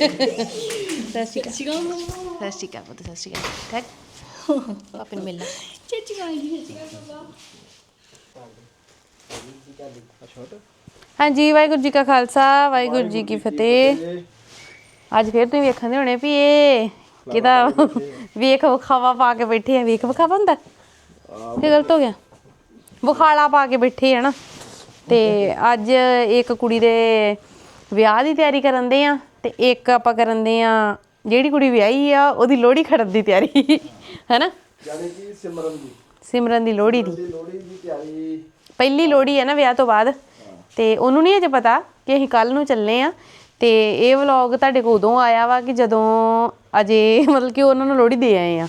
ਸਤਿ ਸ਼੍ਰੀ ਅਕਾਲ ਸਿਗਾ ਸਤਿ ਸ਼੍ਰੀ ਅਕਾਲ ਪੁੱਤ ਸਤਿ ਸ਼੍ਰੀ ਅਕਾਲ ਠੀਕ ਪਾਪੇ ਨੂੰ ਮਿਲ ਲਾ ਚਾਚੀ ਗਾਈ ਜੀ ਸਿਗਾ ਮਮਾ ਹਾਂਜੀ ਵਾਹਿਗੁਰੂ ਜੀ ਕਾ ਖਾਲਸਾ ਵਾਹਿਗੁਰੂ ਜੀ ਕੀ ਫਤਿਹ। ਅੱਜ ਫੇਰ ਤੁਸੀਂ ਵੇਖਣ ਦੇ ਹੋਣੇ ਵੀ ਇਹ ਕਿਹਦਾ ਵੇਖ ਵਿਖਾਵਾ ਪਾ ਕੇ ਬੈਠੇ ਆ ਵੇਖ ਵਿਖਾਵਾ ਹੁੰਦਾ? ਇਹ ਗਲਤ ਹੋ ਗਿਆ। ਬੁਖਾਲਾ ਪਾ ਕੇ ਬੈਠੇ ਆ ਨਾ। ਤੇ ਅੱਜ ਇੱਕ ਕੁੜੀ ਦੇ ਵਿਆਹ ਦੀ ਤਿਆਰੀ ਕਰਨ ਦੇ ਆ। ਤੇ ਇੱਕ ਆਪਾਂ ਕਰਨ ਦੇ ਆ ਜਿਹੜੀ ਕੁੜੀ ਵਿਆਹੀ ਆ ਉਹਦੀ ਲੋਹੜੀ ਖੜਨ ਦੀ ਤਿਆਰੀ ਹੈਨਾ? ਯਾਨੀ ਕਿ ਸਿਮਰਨ ਦੀ। ਸਿਮਰਨ ਦੀ ਲੋਹੜੀ ਦੀ। ਦੀ ਲੋਹੜੀ ਦੀ ਤਿਆਰੀ। ਪਹਿਲੀ ਲੋਹੜੀ ਹੈ ਨਾ ਵਿਆਹ ਤੋਂ ਬਾਅਦ। ਤੇ ਉਹਨੂੰ ਨਹੀਂ ਅਜੇ ਪਤਾ ਕਿ ਅਸੀਂ ਕੱਲ ਨੂੰ ਚੱਲੇ ਆ ਤੇ ਇਹ ਵਲੌਗ ਤੁਹਾਡੇ ਕੋਲ ਉਦੋਂ ਆਇਆ ਵਾ ਕਿ ਜਦੋਂ ਅਜੇ ਮਤਲਬ ਕਿ ਉਹਨਾਂ ਨੂੰ ਲੋਹੜੀ ਦੇ ਆਏ ਆ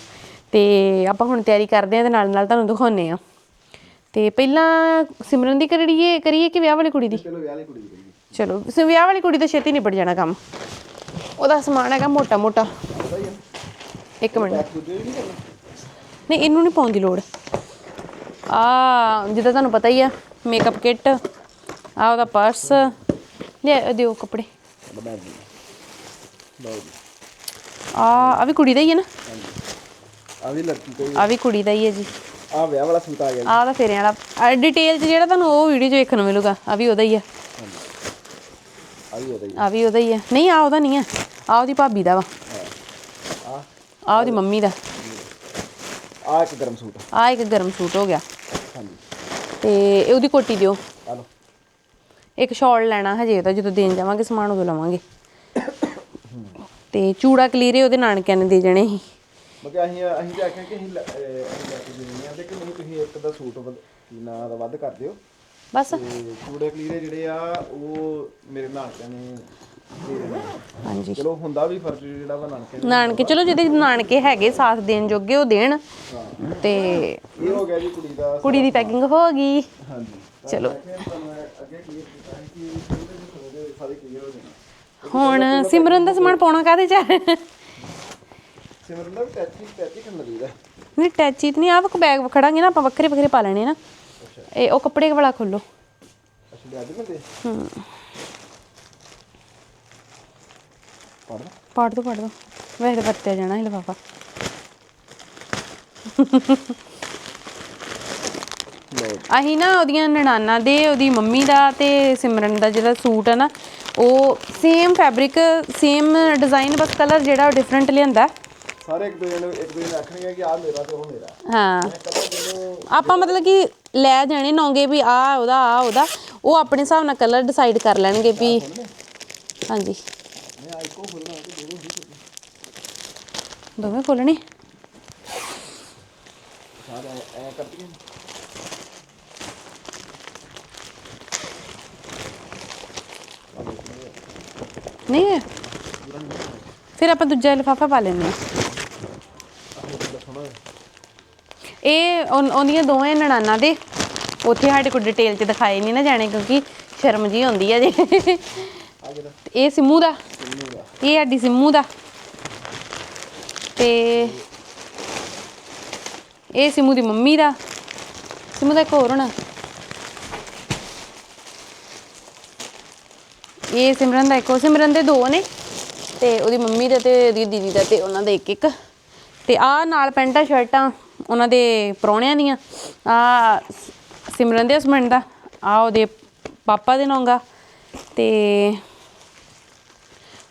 ਤੇ ਆਪਾਂ ਹੁਣ ਤਿਆਰੀ ਕਰਦੇ ਆ ਤੇ ਨਾਲ ਨਾਲ ਤੁਹਾਨੂੰ ਦਿਖਾਉਨੇ ਆ ਤੇ ਪਹਿਲਾਂ ਸਿਮਰਨ ਦੀ ਕਰੀਏ ਕਰੀਏ ਕਿ ਵਿਆਹ ਵਾਲੀ ਕੁੜੀ ਦੀ? ਚਲੋ ਵਿਆਹ ਵਾਲੀ ਕੁੜੀ ਦੀ ਚਲੋ ਸ- ਵਿਆਹ ਵਾਲੀ ਕੁੜੀ ਤਾਂ ਛੇਤੀ ਨਿਬੜ ਜਾਣਾ ਕੰਮ। ਉਹਦਾ ਸਮਾਨ ਹੈਗਾ ਮੋਟਾ ਮੋਟਾ। ਇੱਕ ਮਿੰਟ। ਨਹੀਂ ਇਹਨੂੰ ਨਹੀਂ ਪਾਉਣ ਦੀ ਲੋੜ। ਆ ਜਿੱਦਾਂ ਤੁਹਾਨੂੰ ਪਤਾ ਹੀ ਆ ਮੇਕਅਪ ਕਿੱਟ ਆ ਉਹਦਾ ਪਰਸ ਲੈ ਦਿਓ ਕੱਪੜੇ। ਦੀ ਆ ਆ ਵੀ ਕੁੜੀ ਦਾ ਹੀ ਹੈ ਨਾ? ਆ ਵੀ ਲੜਕੀ ਕੋਈ ਆ ਵੀ ਕੁੜੀ ਦਾ ਹੀ ਹੈ ਜੀ। ਆ ਵਿਆਹ ਵਾਲਾ ਸੂਟ ਆ ਗਿਆ ਆ ਉਹਦਾ ਫੇਰਿਆਂ ਵਾਲਾ। ਡਿਟੇਲ ਚ ਜਿਹੜਾ ਤੁਹਾਨੂੰ ਉਹ ਵੀਡੀਓ 'ਚ ਵੇਖਣ ਨੂੰ ਮਿਲੂਗਾ ਆ ਵੀ ਉਹਦਾ ਹੀ ਆ ਵੀ ਉਹਦਾ ਹੀ ਆ। ਵੀ ਉਹਦਾ ਹੀ ਆ। ਨਹੀਂ ਆ ਉਹਦਾ ਨਹੀਂ ਆ। ਆ ਉਹਦੀ ਭਾਬੀ ਦਾ ਵਾ। ਆ ਆ ਉਹਦੀ ਮੰਮੀ ਦਾ। ਆ ਇੱਕ ਗਰਮ ਸੂਟ ਆ। ਇੱਕ ਗਰਮ ਸੂਟ ਹੋ ਗਿਆ। ਹਾਂਜੀ। ਤੇ ਇਹ ਉਹਦੀ ਕੋਟੀ ਦਿਓ। ਆ ਲਓ। ਇੱਕ ਸ਼ਾਲ ਲੈਣਾ ਹਜੇ ਉਹਦਾ ਜਦੋਂ ਦੇਣ ਜਾਵਾਂਗੇ ਸਮਾਨ ਉਦੋਂ ਲਵਾਂਗੇ। ਤੇ ਚੂੜਾ ਕਲੀਰੇ ਉਹਦੇ ਨਾਨਕਿਆਂ ਨੇ ਦੇ ਜਾਣੇ ਸੀ। ਮਤਲਬ ਅਸੀਂ ਅਸੀਂ ਤਾਂ ਆਖਿਆ ਕਿ ਅਸੀਂ ਲੈ- ਅਹ ਅਸੀਂ ਲੈ ਕੇ ਦੇਣੀ ਆ ਤੇ ਕਿ ਨਹੀਂ ਤੁਸੀਂ ਇੱਕ ਦਾ ਸੂਟ ਵਧ- ਕੀ ਨਾਂ ਦਾ ਵੱਧ ਕਰ ਦਿਓ। ਬਸ। ਤੇ ਚੂੜੇ ਕਲੀਰੇ ਜਿਹੜੇ ਆ ਉਹ ਮੇਰੇ ਨਾਨਕਿਆਂ ਨੇ ਦੇ ਦੇਣੇ ਆ। ਹਾਂਜੀ। ਚਲੋ ਹੁੰਦਾ ਵੀ ਫਰਜ਼ ਜਿਹੜਾ ਵਾ ਨਾਨਕਿਆਂ ਨਾਨਕੇ ਚਲੋ ਜਿਹਦੇ ਨਾਨਕੇ ਹੈਗੇ ਸਾਥ ਦੇਣ ਜੋਗੇ ਉਹ ਦੇਣ। ਤੇ ਇਹ ਹੋ ਗਿਆ ਜੀ ਕੁੜੀ ਦਾ ਕੁੜੀ ਦੀ ਪੈਕਿੰਗ ਹੋ ਗਈ। ਹਾਂਜੀ। ਚਲੋ। ਤੁਹਾਨੂੰ ਅੱਗੇ ਕਲੀਅਰ ਕੀਤਾ ਹੈ ਕਿ ਇਹਦੇ ਵਿੱਚ ਥੋੜੇ ਸਾਰੇ ਕਲੀਅਰ ਹੋ ਜਾਣਾ ਹੁਣ ਸਿਮਰਨ ਦਾ ਸਮਾਨ ਪਾਉਣਾ ਕਾਹਦੇ ਚ ਹੈ? ਸਿਮਰਨ ਦਾ ਟੈਚੀ ਟੈਚੀ ਕਰਨ ਦੀ ਦਾ ਨਹੀਂ ਟੈਚੀ ਤੇ ਨਹੀਂ ਆਹ ਬੈਗ ਖੜਾਂਗੇ ਨਾ ਆਪਾਂ ਵੱਖਰੇ ਵੱਖਰੇ ਪਾ ਲੈਣੇ ਨਾ। ਇਹ ਉਹ ਕੱਪੜੇ ਵਾਲਾ ਖੋਲੋ। ਅੱਛਾ ਲਿਆ ਦੇ ਬੰਦੇ ਹੂੰ। ਪੜ ਪਾੜ ਦੋ ਪਾੜ ਦੋ। ਵੈਸੇ ਵਰਤਿਆ ਜਾਣਾ ਇਹ ਲਫਾਫਾ। ਅਸੀਂ ਨਾ ਉਹਦੀਆਂ ਨਣਾਨਾ ਦੇ ਉਹਦੀ ਮੰਮੀ ਦਾ ਤੇ ਸਿਮਰਨ ਦਾ ਜਿਹੜਾ ਸੂਟ ਹੈ ਨਾ ਉਹ ਸੇਮ ਫੈਬਰਿਕ ਸੇਮ ਡਿਜ਼ਾਈਨ ਬਸ ਕਲਰ ਜਿਹੜਾ ਉਹ ਡਿਫਰੈਂਟ ਲਿਆਂਦਾ। ਸਾਰੇ ਇੱਕ ਦੂਜੇ ਨੂੰ ਇੱਕ ਦੂਜੇ ਨੂੰ ਆਖਣਗੇ ਕਿ ਆਹ ਮੇਰਾ ਤੇ ਉਹ ਮੇਰਾ। ਹਾਂ। ਜਿਹਨੂੰ ਆਪਾਂ ਮਤਲਬ ਕਿ ਲੈ ਜਾਣੇ ਨੌਂਗੇ ਵੀ ਆ ਉਹਦਾ ਆ ਉਹਦਾ। ਉਹ ਆਪਣੇ ਹਿਸਾਬ ਨਾਲ ਕਲਰ ਡਿਸਾਈਡ ਕਰ ਲੈਣਗੇ ਵੀ ਹਾਂਜੀ। ਮੈਂ ਆ ਇੱਕੋ ਖੋਲਣਾ ਤੇ ਦੋਵੇਂ ਹੀ ਦੋਵੇਂ ਖੋਲਣੇ? ਸਾਰੇ ਐ ਕਰਦੀਆਂ ਨਹੀਂ। ਹੈ ਫਿਰ ਆਪਾਂ ਦੂਜਾ ਲਿਫਾਫਾ ਪਾ ਲੈਂਦੇ ਹਾਂ। ਇਹ ਉਨ- ਉਹਦੀਆਂ ਦੋਵੇਂ ਨਣਾਨਾ ਦੇ। ਉੱਥੇ ਸਾਡੇ ਕੋਲ ਡਿਟੇਲ ਚ ਦਿਖਾਏ ਨਹੀਂ ਨਾ ਜਾਣੇ, ਕਿਉਂਕਿ ਸ਼ਰਮ ਜੀ ਆਉਂਦੀ ਹੈ ਜੇ। ਇਹ ਸਿੰਮੂ ਦਾ। ਇਹ ਸਾਡੀ ਸਿੰਮੂ ਦਾ। ਤੇ ਇਹ ਸਿੰਮੂ ਦੀ ਮੰਮੀ ਦਾ। ਸਿੰਮੂ ਦਾ ਇੱਕ ਹੋਰ ਹੋਣਾ। ਇਹ ਸਿਮਰਨ ਦਾ ਇੱਕ ਸਿਮਰਨ ਦੇ ਦੋ ਨੇ। ਤੇ ਉਹਦੀ ਮੰਮੀ ਦਾ ਤੇ ਉਹਦੀ ਦੀਦੀ ਦਾ ਤੇ ਉਹਨਾਂ ਦਾ ਇੱਕ ਇੱਕ ਤੇ ਆਹ ਨਾਲ ਪੈਂਟਾਂ, ਸ਼ਰਟਾਂ ਉਹਨਾਂ ਦੇ ਪ੍ਰਾਹੁਣਿਆਂ ਦੀਆਂ। ਆ ਸਿਮਰਨ ਦੇ ਹਸਬੰਡ ਦਾ, ਆ ਉਹਦੇ ਪਾਪਾ ਦੇ ਨੌਂਗਾ। ਤੇ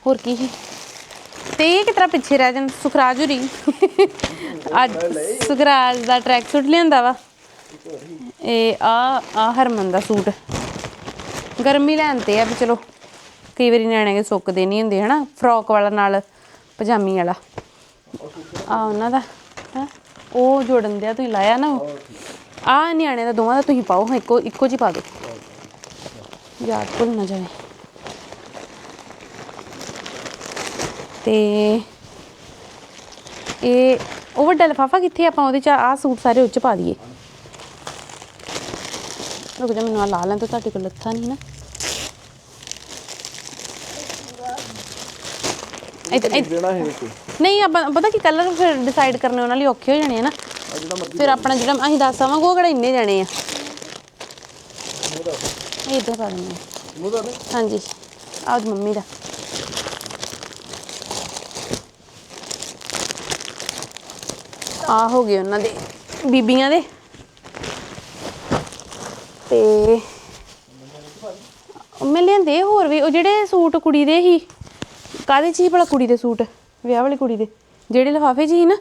ਹੋਰ ਕੀ ਸੀ? ਤੇ ਇਹ ਕਿਤਰਾ ਪਿੱਛੇ ਰਹਿ ਜਾਣ? ਸੁਖਰਾਜ ਹੁਰੀ। ਅੱਜ ਸੁਖਰਾਜ ਦਾ ਟਰੈਕ ਸੂਟ ਲਿਆਂਦਾ ਵਾ। ਇਹ ਆ ਆ ਹਰਮਨ ਦਾ ਸੂਟ। ਗਰਮੀ ਲੈਣ ਤੇ ਆ ਵੀ ਚਲੋ, ਕਈ ਵਾਰੀ ਨਿਆਣੇ ਕੇ ਸੁੱਕਦੇ ਨਹੀਂ ਹੁੰਦੇ, ਹਨਾ? ਫਰੋਕ ਵਾਲਾ ਨਾਲ ਪਜਾਮੀ ਵਾਲਾ। ਆ ਉਹਨਾਂ ਦਾ, ਹੈਂ। ਉਹ ਜੋੜਨ ਦਿਆ ਤੁਸੀਂ ਲਾਇਆ ਨਾ ਆ ਨਿਆਣੇ ਦਾ ਦੋਵਾਂ ਦਾ ਤੁਸੀਂ ਪਾਓ ਹਾਂ ਇੱਕੋ ਇੱਕੋ ਜੀ ਪਾ ਦਿਓ। ਯਾਦ ਭੁੱਲ ਨਾ ਜਾਵੇ। ਤੇ ਇਹ ਉਹ ਵੱਡਾ ਲਿਫਾਫਾ ਕਿੱਥੇ ਆਪਾਂ ਉਹਦੇ ਚ ਆ ਸੂਟ ਸਾਰੇ ਉੱਚ ਪਾ ਦਈਏ। ਰੁਕ ਜਾ ਮੈਨੂੰ ਆ ਲਾ ਲੈਣ ਤਾਂ ਤੁਹਾਡੇ ਕੋਲ ਲੱਥਾ ਨਹੀਂ ਨਾ। ਨਹੀਂ ਆਪਾਂ ਪਤਾ ਕੀ ਕਲਰ ਫਿਰ ਡਿਸਾਈਡ ਕਰਨੇ ਉਹਨਾਂ ਲਈ ਔਖੇ ਹੋ ਜਾਣੇ ਆ ਨਾ। ਫਿਰ ਆਪਣਾ ਜਿਹੜਾ ਅਸੀਂ ਦੱਸ ਆਵਾਂਗੇ ਉਹ ਕਿਹੜਾ ਇੰਨੇ ਜਾਣੇ ਆ। ਇਹ ਤਾਂ ਪਾ ਦਿੰਦੇ ਹਾਂਜੀ। ਆਹ ਮੰਮੀ ਦਾ। ਆ ਹੋ ਗਏ ਉਹਨਾਂ ਦੇ ਬੀਬੀਆਂ ਦੇ। ਤੇ ਮੈਂ ਲਿਆਂਦੇ ਹੋਰ ਵੀ ਉਹ ਜਿਹੜੇ ਸੂਟ ਕੁੜੀ ਦੇ ਸੀ। ਕਾਦੇ ਚ ਸੀ ਭਲਾ ਕੁੜੀ ਦੇ ਸੂਟ? ਵਿਆਹ ਵਾਲੀ ਕੁੜੀ ਦੇ। ਜਿਹੜੇ ਲਿਫਾਫੇ ਸੀ ਨਾ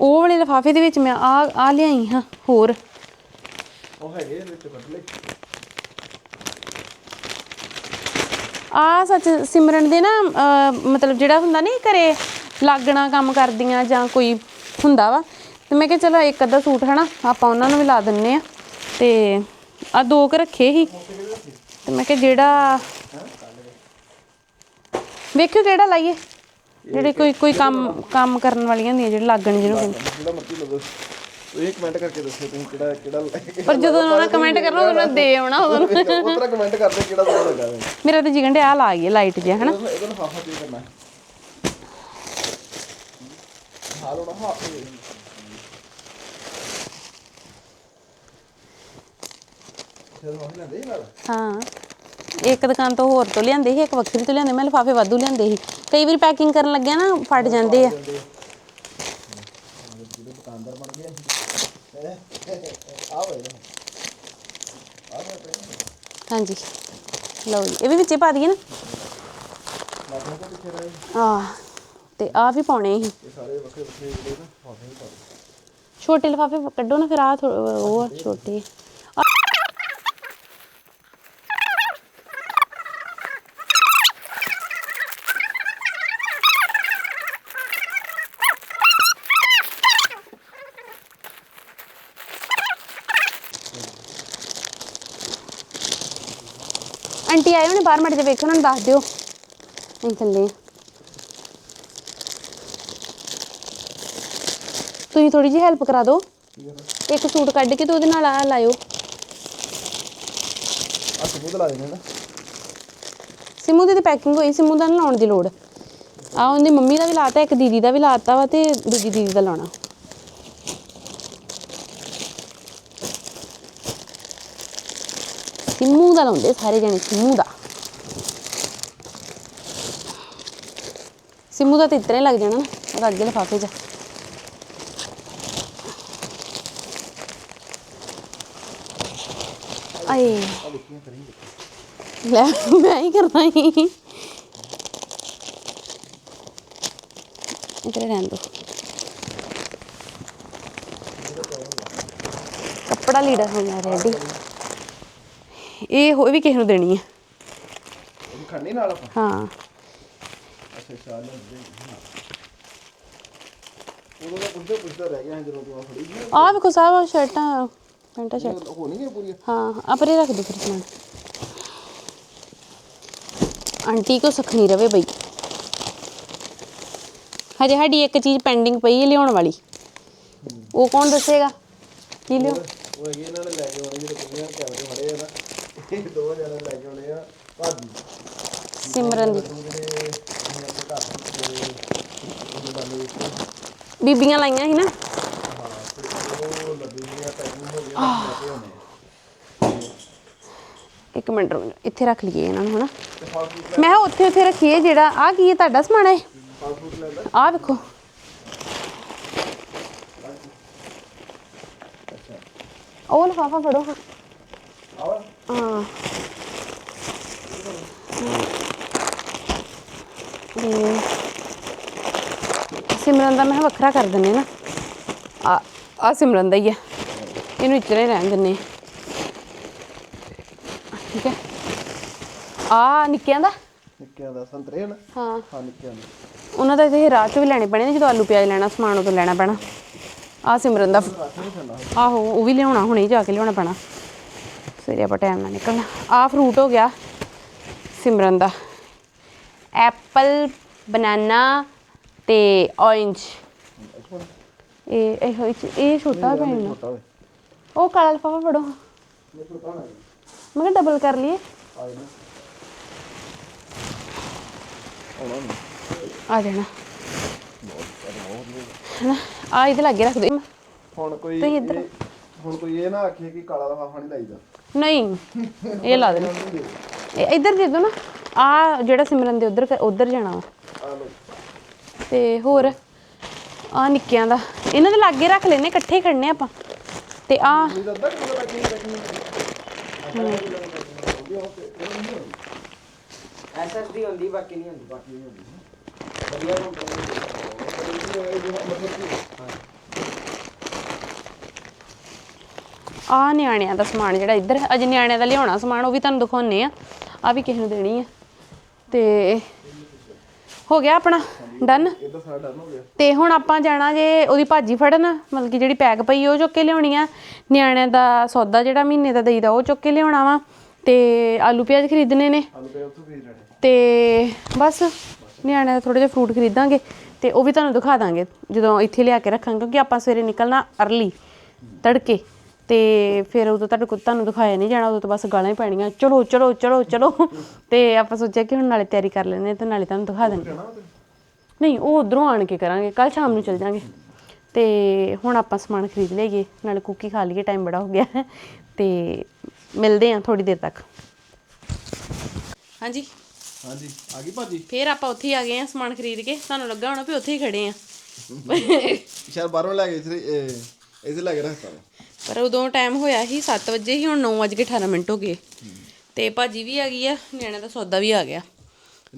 ਉਹ ਵਾਲੇ ਲਿਫਾਫੇ ਦੇ ਵਿੱਚ ਮੈਂ ਆ ਆ ਲਿਆਈ ਹਾਂ ਹੋਰ। ਉਹ ਹੈਗੇ ਇਹਦੇ ਵਿੱਚ ਕੱਢ ਲੈ ਆ ਸੱਚ ਸਿਮਰਨ ਦੇ ਨਾ ਮਤਲਬ ਜਿਹੜਾ ਹੁੰਦਾ ਨਹੀਂ ਘਰੇ ਲਾਗਣਾ ਕੰਮ ਕਰਦੀਆਂ ਜਾਂ ਕੋਈ ਹੁੰਦਾ ਵਾ ਤੇ ਮੈਂ ਕਿਹਾ ਚਲੋ ਇੱਕ ਅੱਧਾ ਸੂਟ ਹਨਾ ਆਪਾਂ ਉਹਨਾਂ ਨੂੰ ਵੀ ਲਾ ਦਿੰਨੇ ਆ। ਤੇ ਆ ਦੋ ਕੁ ਰੱਖੇ ਸੀ। ਤੇ ਮੈਂ ਕਿਹਾ ਜਿਹੜਾ ਵੇਖਿਓ ਕਿਹੜਾ ਲਾਈਏ। ਜਿਹੜੇ ਕੋਈ ਕੋਈ ਕੰਮ ਕੰਮ ਕਰਨ ਵਾਲੀਆਂ ਹੁੰਦੀਆਂ ਜਿਹੜੇ ਲਾਗਣ ਜਿਹਨੂੰ ਕਹਿੰਦੇ। ਜਿਹੜਾ ਮਰਜ਼ੀ ਲਵੋ ਤੁਸੀਂ ਕਮੈਂਟ ਕਰਕੇ ਦੱਸੋ ਤੁਸੀਂ ਕਿਹੜਾ ਕਿਹੜਾ ਪਰ ਜਦੋਂ ਉਹਨਾਂ ਕਮੈਂਟ ਕਰਨਾ ਉਹਨਾਂ ਦੇ ਆਉਣਾ ਉਦੋਂ ਉਤਰਾ ਕਮੈਂਟ ਕਰਦੇ ਕਿਹੜਾ ਸੋਹਣਾ ਲੱਗਾ ਮੇਰਾ ਤਾਂ ਜਿਗਣ ਡਿਆ ਲਾ ਗਈ ਲਾਈਟ ਜਿਹਾ ਹਨਾ। ਇਹਦਾ ਲਿਫਾਫਾ ਕਰਨਾ। ਹਾਲ ਹੋਣਾ ਹਾਂ। ਇੱਕ ਦੁਕਾਨ ਤੋਂ ਹੋਰ ਤੋਂ ਲਿਆਂਦੇ ਸੀ, ਇੱਕ ਵੱਖਰੀ ਤੋਂ ਲਿਆਂਦੇ, ਮੈਂ ਲਿਫਾਫੇ ਵਾਧੂ ਲਿਆਂਦੇ ਸੀ। ਕਈ ਵਾਰੀ ਪੈਕਿੰਗ ਕਰਨ ਲੱਗਿਆ ਨਾ, ਫਟ ਜਾਂਦੇ ਆ। ਜਿਹੜੇ ਦੁਕਾਨਦਾਰ ਬਣ ਗਏ ਆ ਹੋਏ ਨਾ ਹਾਂਜੀ। ਲਓ ਜੀ, ਇਹ ਵੀ ਵਿੱਚੇ ਪਾ ਦਈਏ ਨਾ। ਲਾਗੋਂ ਕੋ ਪਿੱਛੇ ਰਹੇ ਆ ਤੇ ਆ ਵੀ ਪਾਉਣੇ ਸੀ। ਇਹ ਸਾਰੇ ਵੱਖਰੇ ਵੱਖਰੇ ਜਿਹੜੇ ਨਾ ਲਿਫਾਫੇ ਹੀ ਪਾ ਦਿਓ। ਛੋਟੇ ਲਿਫਾਫੇ ਕੱਢੋ ਨਾ ਫਿਰ ਆ ਉਹ ਆ, ਛੋਟੇ। ਆਏ ਹੋਣੇ ਬਾਹਰ ਮੜ ਜਾ ਵੇਖੋ ਉਹਨਾਂ ਨੂੰ ਦੱਸ ਦਿਓ। ਅਸੀਂ ਥੱਲੇ। ਤੁਸੀਂ ਥੋੜੀ ਜਿਹੀ ਹੈਲਪ ਕਰਾ ਦਿਓ। ਇੱਕ ਸੂਟ ਕੱਢ ਕੇ ਤੇ ਉਹਦੇ ਨਾਲ ਆ ਲਾਇਓ। ਆ ਸਬੂਤ ਲਾ ਦੇਣੇ ਸਿਮੂ ਦੀ ਤੇ ਪੈਕਿੰਗ ਹੋਈ ਸਿਮੂ ਦਾ ਨੀ ਲਾਉਣ ਦੀ ਲੋੜ। ਆ ਉਹਦੀ ਮੰਮੀ ਦਾ ਵੀ ਲਾਤਾ ਇੱਕ ਦੀਦੀ ਦਾ ਵੀ ਲਾਤਾ ਵਾ ਤੇ ਦੂਜੀ ਦੀਦੀ ਦਾ ਲਾਉਣਾ। ਸਿੰਮੂ ਦਾ ਲਾਉਂਦੇ ਸਾਰੇ ਜਣੇ ਸਿੰਮੂ ਦਾ ਸਿਮੂ ਦਾ ਤੇ ਇਤਨੇ ਲੱਗ ਜਾਣਾ ਨਾ ਉਹਦਾ ਅੱਗੇ ਲਿਫਾਫੇ 'ਚ ਆਏ ਲੈ ਮੈਂ ਹੀ ਕਰਨਾ ਹੀ ਇਧਰ ਰਹਿਣ ਦੋ ਕੱਪੜਾ ਲੀੜਾ ਹੋ ਰੈਡੀ ਇਹ ਹੋ ਵੀ ਕਿਸੇ ਨੂੰ ਦੇਣੀ ਹੈ ਇਹ ਖੜਨੀ ਨਾਲ ਆਪਾਂ? ਹਾਂ। ਅੱਛਾ ਅੱਛਾ ਲੈਂਦੇ ਉਦੋਂ ਦਾ ਪੁੱਛਦਾ ਪੁੱਛਦਾ ਰਹਿ ਗਿਆ ਸੀ ਜਦੋਂ ਤੂੰ ਆ ਫੜੀ ਸੀ ਆਹ ਵੇਖੋ ਸਾਹਿਬ ਸ਼ਰਟਾਂ ਪੈਂਟਾਂ ਸ਼ਰਟ। ਨਾ। ਹੋ ਨਹੀਂ ਗਈ ਪੂਰੀ ਹਾਂ। ਆ ਪਰੇ ਰੱਖ ਦੋ ਫਿਰ ਸਮਾਨ। ਆਂਟੀ ਕੋ ਸਖਣੀ ਰਵੇ ਬਈ। ਹਜੇ ਸਾਡੀ ਇੱਕ ਚੀਜ਼ ਪੈਂਡਿੰਗ ਪਈ ਹੈ ਲਿਆਉਣ ਵਾਲੀ। ਉਹ ਕੌਣ ਦੱਸੇਗਾ? ਕੀ ਲਿਓ ਉਹ ਹੈਗੇ ਇਹਨਾਂ ਨੇ ਲੈ ਕੇ ਆਉਣੇ ਜਿਹੜੇ ਕੁੜੀਆਂ ਕੈਮਰੇ ਫੜੇ ਆ ਨਾ। ਇਹ ਦੋ ਜਣੇ ਲੈ ਕੇ ਆਉਣੇ ਆ। ਭਾਜੀ ਸਿਮਰਨ ਦੀ। ਬੀਬੀਆਂ ਲਾਈਆਂ ਸੀ ਨਾ। ਇੱਕ ਮਿੰਟ ਰੁਕੋ ਇੱਥੇ ਰੱਖ ਲਈਏ ਇਹਨਾਂ ਨੂੰ ਹਨਾ। ਮੈਂ ਕਿਹਾ ਉੱਥੇ ਉੱਥੇ ਰੱਖੀਏ ਜਿਹੜਾ ਆ ਕੀ ਹੈ ਤੁਹਾਡਾ ਸਮਾਨ ਹੈ? ਆਹ ਵੇਖੋ। ਅੱਛਾ। ਉਹ ਲਫਾਫਾ ਫੜੋ। ਹਾਂ ਆਵਾ ਹਾਂ। ਤੇ ਸਿਮਰਨ ਦਾ ਮੈਂ ਵੱਖਰਾ ਕਰ ਦਿੰਨੇ ਨਾ। ਆ ਆ ਸਿਮਰਨ ਦਾ ਹੀ ਆ। ਇਹਨੂੰ ਇਤਨੇ ਰਹਿਣ ਦਿੰਨੇ ਠੀਕ ਹੈ ਆ ਨਿੱਕਿਆਂ ਦਾ? ਨਿੱਕਿਆਂ ਦਾ ਸੰਤਰੇ ਹਨ? ਹਾਂ। ਹਾਂ ਨਿੱਕਿਆਂ ਦਾ। ਉਹਨਾਂ ਦਾ ਇਹ ਰਾਤ ਚ ਵੀ ਲੈਣੇ ਪੈਣੇ ਨੇ ਜਦੋਂ ਆਲੂ ਪਿਆਜ਼ ਲੈਣਾ ਸਮਾਨ ਉਦੋਂ ਲੈਣਾ ਪੈਣਾ। ਆ ਸਿਮਰਨ ਦਾ। ਆਹੋ ਉਹ ਵੀ ਲਿਆਉਣਾ ਹੁਣੇ ਹੀ ਜਾ ਕੇ ਲਿਆਉਣਾ ਪੈਣਾ। ਸਵੇਰੇ ਆਪਾਂ ਟਾਈਮ ਨਾਲ ਨਿਕਲਣਾ। ਆ ਫਰੂਟ ਹੋ ਗਿਆ ਸਿਮਰਨ ਦਾ। ਐਪਲ ਬਨਾਨਾ ਤੇ ਔਰੇਂਜ ਇਹ ਇਹ ਇਹ- ਛੋਟਾ ਪੈਣਾ ਉਹ ਕਾਲਾ ਲਫਾਫਾ ਫੜੋ। ਮੈਂ ਡਬਲ ਕਰ ਲਈਏ। ਆ ਜਾਣਾ। ਆ ਇਹਦੇ ਲਾਗੇ ਰੱਖ ਦੇ ਹੁਣ ਕੋਈ ਤੁਸੀਂ ਇੱਧਰ- ਹੁਣ ਕੋਈ ਇਹ ਨਾ ਆਖੇ ਕਿ ਕਾਲਾ ਲਫਾਫਾ ਨਹੀਂ ਲਾਈਦਾ। ਨਹੀਂ ਇਹ ਲਾ ਦੇਣਾ। ਇਹ ਇੱਧਰ ਦੇ ਦੋ ਨਾ। ਆ ਜਿਹੜਾ ਸਿਮਰਨ ਦੇ ਉਧਰ ਉਧਰ ਜਾਣਾ ਵਾ। ਆ ਲੋ ਤੇ ਹੋਰ ਆ ਨਿੱਕਿਆਂ ਦਾ। ਇਹਨਾਂ ਦੇ ਲਾਗੇ ਰੱਖ ਲੈਨੇ ਇਕੱਠੇ ਖੜਨੇ ਆਪਾਂ। ਤੇ ਆ ਐਸਐਸਡੀ ਹੁੰਦੀ ਬਾਕੀ ਨਹੀਂ ਹੁੰਦੀ। ਬਾਕੀ ਨਹੀਂ ਹੁੰਦੀ। ਵਧੀਆ ਕੰਪਨੀ ਮਤਲਬ ਕਿ ਆ ਨਿਆਣਿਆਂ ਦਾ ਸਮਾਨ ਜਿਹੜਾ ਇੱਧਰ ਹੈ, ਅਜੇ ਨਿਆਣਿਆਂ ਦਾ ਲਿਆਉਣਾ ਸਮਾਨ ਉਹ ਵੀ ਤੁਹਾਨੂੰ ਦਿਖਾਉਣੇ ਆ ਆ ਵੀ ਕਿਸੇ ਨੂੰ ਦੇਣੀ ਆ। ਤੇ ਹੋ ਗਿਆ ਆਪਣਾ ਡਨ? ਇਹਦਾ ਤੇ ਹੁਣ ਆਪਾਂ ਜਾਣਾ ਜੇ ਉਹਦੀ ਭਾਜੀ ਫੜਨ ਮਤਲਬ ਕਿ ਜਿਹੜੀ ਪੈਕ ਪਈ ਉਹ ਚੁੱਕ ਕੇ ਲਿਆਉਣੀ ਆ। ਨਿਆਣਿਆਂ ਦਾ ਸੌਦਾ ਜਿਹੜਾ ਮਹੀਨੇ ਦਾ ਦੇਈਦਾ ਉਹ ਚੁੱਕ ਕੇ ਲਿਆਉਣਾ ਵਾ। ਤੇ ਆਲੂ ਪਿਆਜ਼ ਖਰੀਦਣੇ ਨੇ। ਆਲੂ ਤੇ ਬਸ ਨਿਆਣਿਆਂ ਦਾ ਥੋੜੇ ਜਿਹਾ ਫਰੂਟ ਖਰੀਦਾਂਗੇ। ਤੇ ਉਹ ਵੀ ਤੁਹਾਨੂੰ ਦਿਖਾ ਦਾਂਗੇ ਜਦੋਂ ਇੱਥੇ ਲਿਆ ਕੇ ਰੱਖਾਂਗੇ ਕਿਉਂਕਿ ਆਪਾਂ ਸਵੇਰੇ ਨਿਕਲਣਾ ਅਰਲੀ ਤੜਕੇ। ਤੇ ਫਿਰ ਉਦੋਂ ਤੁਹਾਡੇ ਕੋਲ ਤੁਹਾਨੂੰ ਦਿਖਾਇਆ ਨਹੀਂ ਜਾਣਾ ਉਦੋਂ ਤਾਂ ਬਸ ਗਾਲਾਂ ਹੀ ਪੈਣੀਆਂ। ਚਲੋ ਚਲੋ ਚਲੋ ਚਲੋ। ਤੇ ਆਪਾਂ ਸੋਚਿਆ ਕਿ ਹੁਣ ਨਾਲੇ ਤਿਆਰੀ ਕਰ ਲੈਂਦੇ ਹਾਂ ਤੇ ਨਾਲੇ ਤੁਹਾਨੂੰ ਦਿਖਾ ਦਿੰਦੇ ਹਾਂ। ਨਹੀਂ ਉਹ ਉਧਰੋਂ ਆਣ ਕੇ ਕਰਾਂਗੇ ਕੱਲ ਸ਼ਾਮ ਨੂੰ ਚੱਲ ਜਾਾਂਗੇ। ਤੇ ਹੁਣ ਆਪਾਂ ਸਮਾਨ ਖਰੀਦ ਲਈਏ ਨਾਲੇ ਕੁੱਕੀ ਖਾ ਲਈਏ ਟਾਈਮ ਬੜਾ ਹੋ ਗਿਆ। ਹੈ। ਤੇ ਮਿਲਦੇ ਹਾਂ ਥੋੜੀ ਦੇਰ ਤੱਕ। ਹਾਂਜੀ। ਹਾਂਜੀ ਆ ਗਈ ਭਾਜੀ? ਫੇਰ ਆਪਾਂ ਉੱਥੇ ਹੀ ਆ ਗਏ ਆ ਸਮਾਨ ਖਰੀਦ ਕੇ। ਤੁਹਾਨੂੰ ਲੱਗਾ ਹੋਣਾ ਵੀ ਉੱਥੇ ਹੀ ਖੜੇ ਆ ਸ਼ਾਇਦ ਬਾਹਰੋਂ ਲੈ ਗਏ ਇਥੇ ਇਥੇ ਲੈ ਕੇ ਰੱਖਤਾ। ਵਾ। ਪਰ ਉਦੋਂ ਟਾਈਮ ਹੋਇਆ ਸੀ 7 ਵਜੇ ਹੀ ਹੁਣ 9 ਵਜੇ ਕੇ 18 ਮਿੰਟ ਹੋ ਗਏ। ਤੇ ਭਾਜੀ ਵੀ ਆ ਗਈ ਆ ਨਿਆਣੇ ਦਾ ਸੌਦਾ ਵੀ ਆ ਗਿਆ।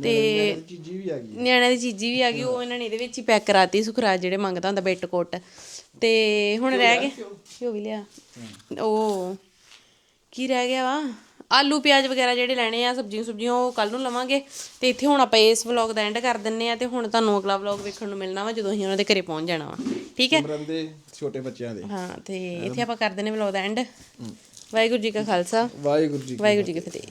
ਤੇ ਚੀਜ਼ੀ ਵੀ ਆ ਗਈ। ਨਿਆਣਿਆਂ ਦੀ ਚੀਜ਼ੀ ਵੀ ਆ ਗਈ ਉਹ ਇਹਨਾਂ ਨੇ ਇਹਦੇ ਵਿੱਚ ਹੀ ਪੈਕ ਕਰਾਤੀ ਸੁਖਰਾਜ ਜਿਹੜੇ ਮੰਗਦਾ ਹੁੰਦਾ ਬਿੱਟ ਕੋਟ। ਤੇ ਹੁਣ ਰਹਿ ਗਏ। ਘਿਓ? ਵੀ ਲਿਆ। ਉਹ ਕੀ ਰਹਿ ਗਿਆ ਵਾ? ਆਲੂ ਪਿਆਜ਼ ਵਗੈਰਾ ਜਿਹੜੇ ਲੈਣੇ ਆ ਸਬਜ਼ੀਆਂ ਸੁਬਜ਼ੀਆਂ ਉਹ ਕੱਲ ਨੂੰ ਲਵਾਂਗੇ। ਤੇ ਇੱਥੇ ਹੁਣ ਆਪਾਂ ਇਸ ਵਲੌਗ ਦਾ ਐਂਡ ਕਰ ਦਿੰਨੇ ਆ ਤੇ ਹੁਣ ਤੁਹਾਨੂੰ ਅਗਲਾ ਵਲੌਗ ਵੇਖਣ ਨੂੰ ਮਿਲਣਾ ਵਾ ਜਦੋਂ ਅਸੀਂ ਉਹਨਾਂ ਦੇ ਘਰੇ ਪਹੁੰਚ ਜਾਣਾ ਵਾ। ਠੀਕ ਹੈ? ਸਿਮਰਨ ਦੇ ਛੋਟੇ ਬੱਚਿਆਂ ਦੇ। ਹਾਂ ਤੇ ਇੱਥੇ ਆਪਾਂ ਕਰ ਦਿੰਨੇ vlog the and Waheguru ji ਕਾ ਖਾਲਸਾ। ਵਾਹਿਗੁਰੂ ਜੀ ਕੀ ਵਾਹਿਗੁਰੂ ਜੀ ਕੀ ਫਤਿਹ।